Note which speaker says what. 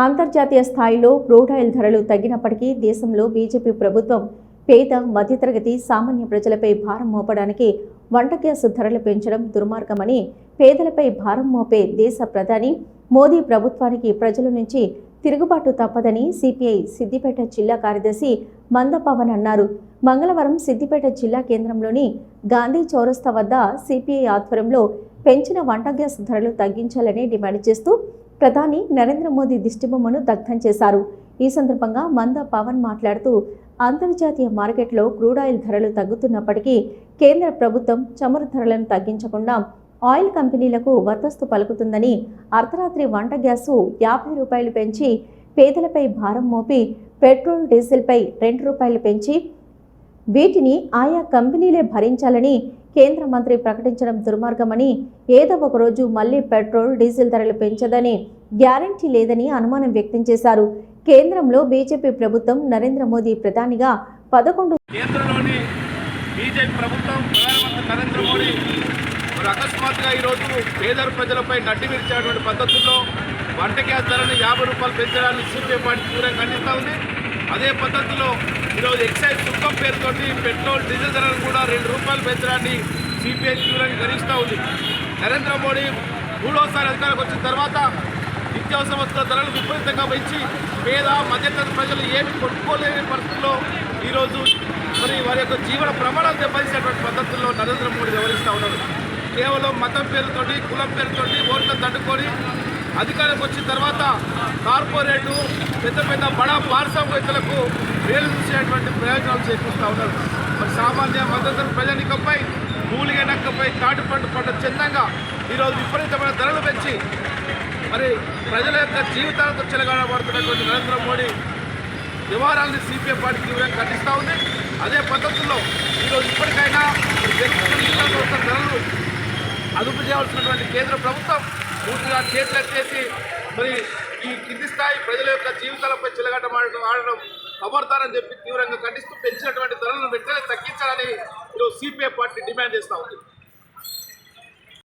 Speaker 1: అంతర్జాతీయ స్థాయిలో క్రూడాయిల్ ధరలు తగ్గినప్పటికీ దేశంలో బీజేపీ ప్రభుత్వం పేద మధ్యతరగతి సామాన్య ప్రజలపై భారం మోపడానికి వంట గ్యాస్ ధరలు పెంచడం దుర్మార్గమని పేదలపై భారం మోపే దేశ ప్రధాని మోదీ ప్రభుత్వానికి ప్రజల నుంచి తిరుగుబాటు తప్పదని సిపిఐ సిద్దిపేట జిల్లా కార్యదర్శి మందపవన్ అన్నారు. మంగళవారం సిద్దిపేట జిల్లా కేంద్రంలోని గాంధీ చౌరస్తా వద్ద సిపిఐ ఆధ్వర్యంలో పెంచిన వంట గ్యాస్ ధరలు తగ్గించాలని డిమాండ్ చేస్తూ ప్రధాని నరేంద్ర మోదీ దిష్టిబొమ్మను దగ్ధం చేశారు. ఈ సందర్భంగా మంద పవన్ మాట్లాడుతూ అంతర్జాతీయ మార్కెట్లో క్రూడాయిల్ ధరలు తగ్గుతున్నప్పటికీ కేంద్ర ప్రభుత్వం చమురు ధరలను తగ్గించకుండా ఆయిల్ కంపెనీలకు వతస్తు పలుకుతుందని అర్ధరాత్రి వంట గ్యాసు యాభై రూపాయలు పెంచి పేదలపై భారం మోపి పెట్రోల్ డీజిల్పై రెండు రూపాయలు పెంచి వీటిని ఆయా కంపెనీలే భరించాలని కేంద్ర మంత్రి ప్రకటించడం దుర్మార్గమని ఏదో ఒక రోజు మళ్ళీ పెట్రోల్ డీజిల్ ధరలు పెంచదని గ్యారంటీ లేదని అనుమానం వ్యక్తం చేశారు. కేంద్రంలో బీజేపీ ప్రభుత్వం నరేంద్ర మోదీ ప్రధానిగా పదకొండు
Speaker 2: కేంద్రంలోని బీజేపీ ప్రభుత్వం ప్రధానమంత్రి నరేంద్ర మోడీ మరి అకస్మాత్తుగా ఈరోజు పేద ప్రజలపై నడ్డి విరిచేటువంటి పద్ధతుల్లో వంట గ్యాస్ ధరను యాభై రూపాయలు పెంచడానికి సిపిఐ పార్టీ తీవ్రంగా ఖండిస్తూ ఉంది. అదే పద్ధతిలో ఈరోజు ఎక్సైజ్ సుఖం పేరుతోటి పెట్రోల్ డీజిల్ ధరలను కూడా రెండు రూపాయలు పెంచడాన్ని సిపిఐ తీవ్రంగా ఖండిస్తూ ఉంది. నరేంద్ర మోడీ మూడోసారి అధికారికి వచ్చిన తర్వాత నిత్యావసర వస్తువుల ధరలు విపరీతంగా పెంచి పేద మధ్యతరగతి ప్రజలు ఏమి కొట్టుకోలేని పరిస్థితుల్లో ఈరోజు మరి వారి యొక్క జీవన ప్రమాణాలు దెబ్బతీసేటువంటి పద్ధతుల్లో నరేంద్ర మోడీ వ్యవహరిస్తూ ఉన్నారు కేవలం మతం పేరుతోటి కులం పేరుతోటి ఓట్లను తట్టుకొని అధికారంకి వచ్చిన తర్వాత కార్పొరేటు పెద్ద పెద్ద బడా పారిశ్రామికవేత్తలకు వేలు చూసేటువంటి ప్రయోజనాలు చేకూరుస్తూ ఉన్నారు. మరి సామాన్య మద్దతు ప్రజానికంపై మూలిగనక్కపై కాటు తాటి పంట చిన్నంగా ఈరోజు విపరీతమైన ధరలు పెంచి మరి ప్రజల యొక్క జీవితాలతో చెలగాడబడుతున్నటువంటి నరేంద్ర మోడీ వ్యవహారాన్ని సిపిఐ పార్టీ తీవ్రంగా ఖండిస్తూ ఉంది. అదే పద్ధతుల్లో ఈరోజు ఇప్పటికైనా మరి ధరలు అదుపు చేయాల్సినటువంటి కేంద్ర ప్రభుత్వం పూర్తిగా చేతులెత్తేసి మరి ఈ కింది స్థాయి ప్రజల యొక్క జీవితాలపై చిలగటం ఆడడం ఆడడం చెప్పి తీవ్రంగా ఖండిస్తూ పెంచినటువంటి ధరలను వెంటనే తగ్గించాలని ఈరోజు సిపిఐ పార్టీ డిమాండ్ చేస్తూ ఉంది.